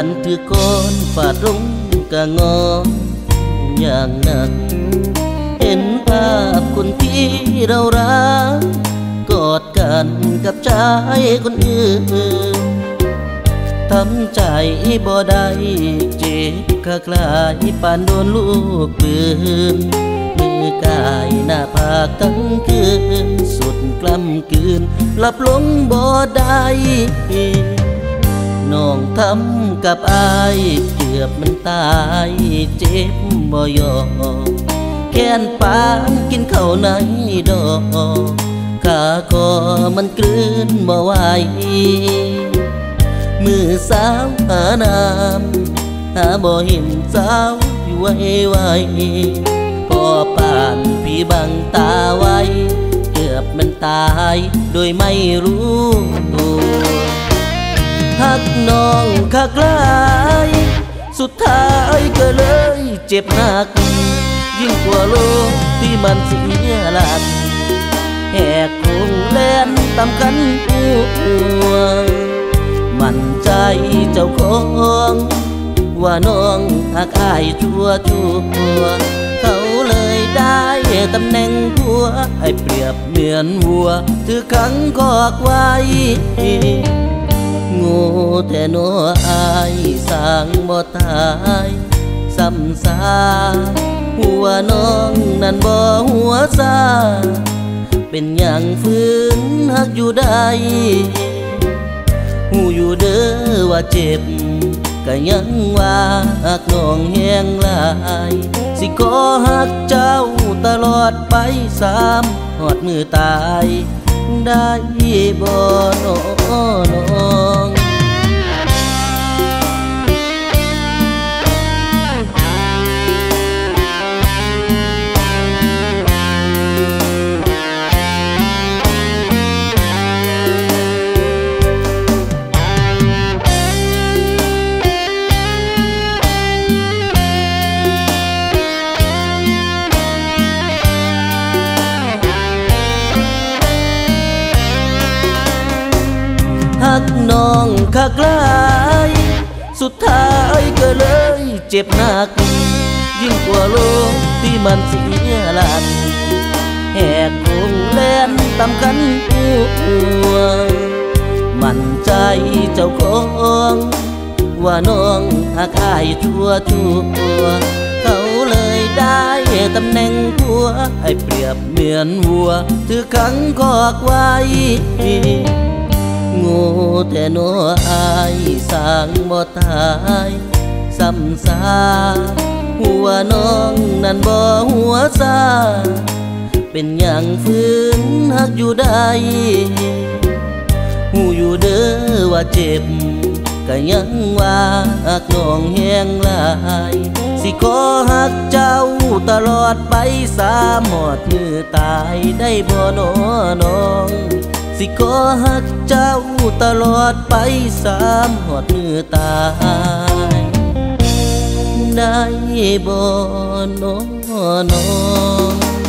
จ็บปานถือก้อนฝาดลงกะงออย่างหนัก เห็นภาพคนที่เรารักกอดกันกับชายคนอื่นทำใจบ่ได้เจ็บกะกลายปานโดนลูกปืนมือกายหน้าผากทั้งคืนสุดกล้ำกืนหลับลงบ่ได้ น้องทำกับอายเกือบมันตายเจ็บบ่ยอมแค้นปานกินข้าวในดอกขาคอมันกลืนบ่ไหวมือสาวหาน้ำหาบ่เห็นสาวอยู่ไว้ไว้พอป่านพี่บังตาไว้ เกือบมันตายโดยไม่รู้ตัว หักน้องคักลายสุดท้ายก็เลยเจ็บหนัก ยิ่งกว่าโลกที่มันเสียหลักแหกโคงแล่นตำกันหัวมันใจเจ้าของว่าน้องหักอายชัวชัวเขาเลยได้ตำแหน่งผัวให้เปรียบเหมือนวัวถือขังกอกไว้ งูแต่นัวอายสร้างบ่ตายซ้ำซาหัวน้องนั่นบ่หัวซาเป็นอย่างฝืนหักอยู่ได้หูอยู่เด้อว่าเจ็บก็ยังว่าหักน้องแห้งลายสิขอหักเจ้าตลอดไปสามหอดมือตายได้บ่น้อง กน้องคักลายสุดท้ายก็เลยเจ็บหนัก ยิ่งกว่าโลกที่มันเสียหลักแหกโคงแล่นตำกันหัวมันใจเจ้าของว่าน้องหักอายชั่วชัวเขาเลยได้ตำแหน่งผัว ให้เปรียบเหมือนวัวถือขังกอกไว้ งูแต่นัวอายสร้างบ่ตายซ้ำซาหัวน้องนั่นบ่หัวซาเป็นอย่างฝืนหักอยู่ได้หูอยู่เด้อว่าเจ็บก็ยังว่าหักน้องแห้งลายสิขอหักเจ้าตลอดไปสามหมดมือตายได้บ่นอน้อง สิขอหักเจ้าตลอดไปสามหอดมือตายได้บ่นอนอง